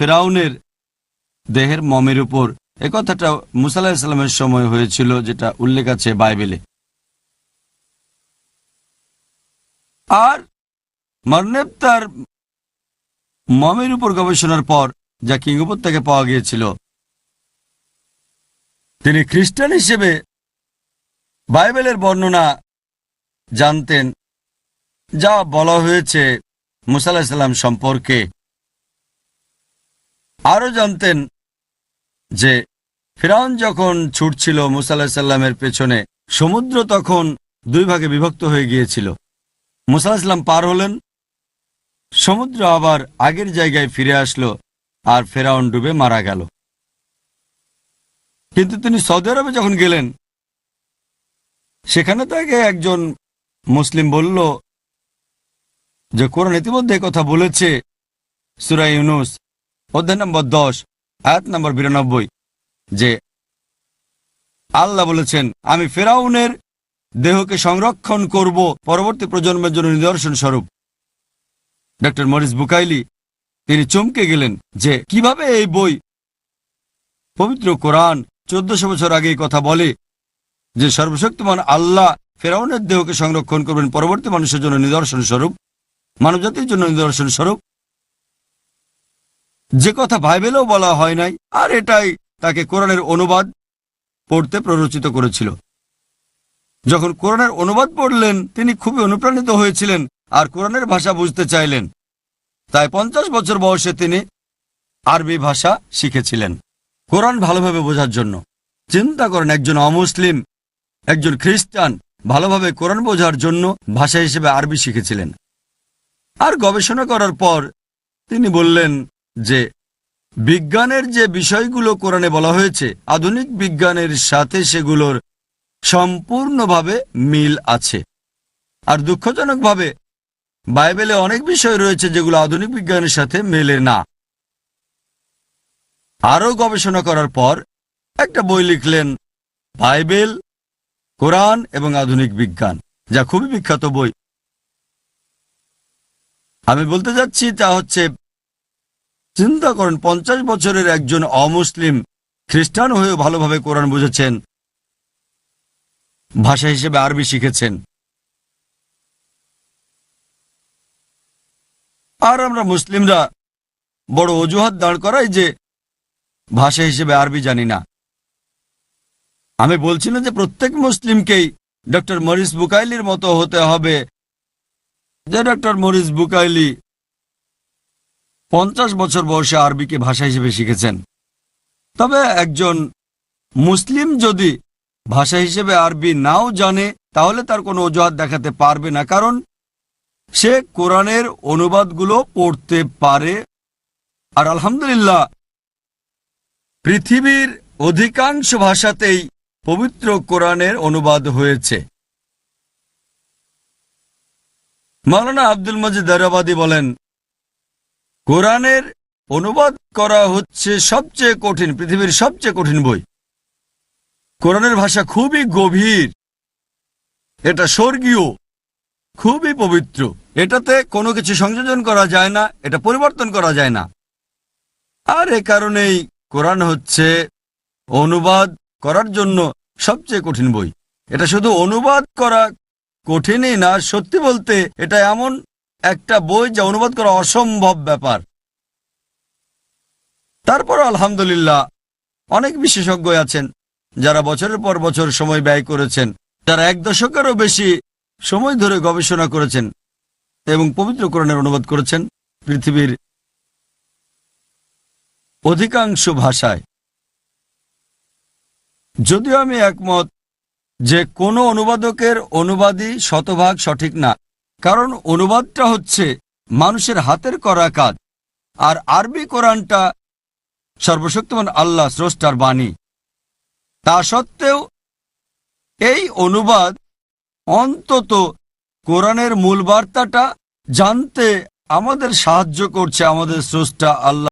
ফেরাউনের দেহের মমের উপর। এ কথাটা মুসাল্লাহ ইসলামের সময় হয়েছিল, যেটা উল্লেখ আছে বাইবেলে। আর মারনেব তার মমের উপর গবেষণার পর যা কিং উপত্যকে পাওয়া গিয়েছিল, তিনি খ্রিস্টান হিসেবে বাইবেলের বর্ণনা জানতেন, যা বলা হয়েছে মুসাল্লাহ সাল্লাম সম্পর্কে। আরও জানতেন যে ফিরাউন যখন ছুটছিল মুসাল্লাহ সাল্লামের পেছনে, সমুদ্র তখন দুই ভাগে বিভক্ত হয়ে গিয়েছিল। মুসাল্লাহ সাল্লাম পার হলেন, সমুদ্র আবার আগের জায়গায় ফিরে আসলো আর ফেরাউন ডুবে মারা গেল। কিন্তু তিনি সৌদি আরবে যখন গেলেন, সেখানে তাকে একজন মুসলিম বলল যে কোরআন ইতিমধ্যে কথা বলেছে সুরাই ইউনুস অধ্যায় নম্বর দশ, আয়াত নম্বর বিরানব্বই, যে আল্লাহ বলেছেন, আমি ফেরাউনের দেহকে সংরক্ষণ করব পরবর্তী প্রজন্মের জন্য নিদর্শন স্বরূপ। ডক্টর মরিস বুকাইলি, তিনি চমকে গেলেন যে, কীভাবে এই বই, পবিত্র কোরআন, চোদ্দশো বছর আগে কথা বলে যে, সর্বশক্তিমান আল্লাহ ফেরাউনের দেহকে সংরক্ষণ করবেন পরবর্তী মানুষের জন্য নিদর্শন স্বরূপ, মানবজাতির জন্য নিদর্শন স্বরূপ যে কথা বাইবেলেও বলা হয় নাই, আর এটাই তাকে কোরআনের অনুবাদ পড়তে প্ররোচিত করেছিল। যখন কোরআনের অনুবাদ পড়লেন, তিনি খুবই অনুপ্রাণিত হয়েছিলেন আর কোরআনের ভাষা বুঝতে চাইলেন। তাই পঞ্চাশ বছর বয়সে তিনি আরবি ভাষা শিখেছিলেন, কোরআন ভালোভাবে বোঝার জন্য। চিন্তা করেন, একজন অমুসলিম, একজন খ্রিস্টান, ভালোভাবে কোরআন বোঝার জন্য ভাষা হিসেবে আরবি শিখেছিলেন। আর গবেষণা করার পর তিনি বললেন যে বিজ্ঞানের যে বিষয়গুলো কোরআনে বলা হয়েছে, আধুনিক বিজ্ঞানের সাথে সেগুলোর সম্পূর্ণভাবে মিল আছে। আর দুঃখজনকভাবে বাইবেলে অনেক বিষয় রয়েছে যেগুলো আধুনিক বিজ্ঞানের সাথে মেলে না। আরও গবেষণা করার পর একটা বই লিখলেন, বাইবেল, কোরআন এবং আধুনিক বিজ্ঞান, যা খুবই বিখ্যাত বই। আমি বলতে যাচ্ছি তা হচ্ছে চিন্তা করেন, পঞ্চাশ বছরের একজন অমুসলিম খ্রিস্টান হয়েও ভালোভাবে কোরআন বুঝেছেন, ভাষা হিসেবে আরবি শিখেছেন। আর আমরা মুসলিমরা বড় অজুহাত দাঁড় করাই যে ভাষা হিসেবে আরবি জানি না। আমি বলছি না যে প্রত্যেক মুসলিমকেই ডক্টর মরিস বুকাইলির মতো হতে হবে। যে ডক্টর মরিস বুকাইলি পঞ্চাশ বছর বয়সে আরবিকে ভাষা হিসেবে শিখেছেন। তবে একজন মুসলিম যদি ভাষা হিসেবে আরবি নাও জানে, তাহলে তার কোনো অজুহাত দেখাতে পারবে না, কারণ সে কোরআনের অনুবাদগুলো পড়তে পারে। আর আলহামদুলিল্লাহ, পৃথিবীর অধিকাংশ ভাষাতেই পবিত্র কোরআনের অনুবাদ হয়েছে। মাওলানা আব্দুল মজিদ দারাবাদী বলেন কোরআনের অনুবাদ করা হচ্ছে সবচেয়ে কঠিন, পৃথিবীর সবচেয়ে কঠিন বই। কোরআনের ভাষা খুবই গভীর। এটা স্বর্গীয়, খুবই পবিত্র। এটাতে কোনো কিছু সংযোজন করা যায় না, এটা পরিবর্তন করা যায় না। আর এ কারণেই কোরআন হচ্ছে অনুবাদ করার জন্য সবচেয়ে কঠিন বই। এটা শুধু অনুবাদ করা কঠিনই না, সত্যি বলতে এটা এমন একটা বই যা অনুবাদ করা অসম্ভব ব্যাপার। তারপর আলহামদুলিল্লাহ, অনেক বিশেষজ্ঞ আছেন, যারা বছরের পর বছর সময় ব্যয় করেছেন। তারা এক দশকেরও বেশি সময় ধরে গবেষণা করেছেন এবং পবিত্র কোরআনের অনুবাদ করেছেন পৃথিবীর অধিকাংশ ভাষায়। যদিও আমি একমত যে কোনো অনুবাদকের অনুবাদই শতভাগ সঠিক না কারণ অনুবাদটা হচ্ছে মানুষের হাতের করা কাজ, আর আরবি কোরআনটা সর্বশক্তিমান আল্লাহ স্রষ্টার বাণী। তা সত্ত্বেও এই অনুবাদ অন্তত কোরআনের মূল বার্তাটা জানতে আমাদের সাহায্য করছে আমাদের স্রষ্টা আল্লাহ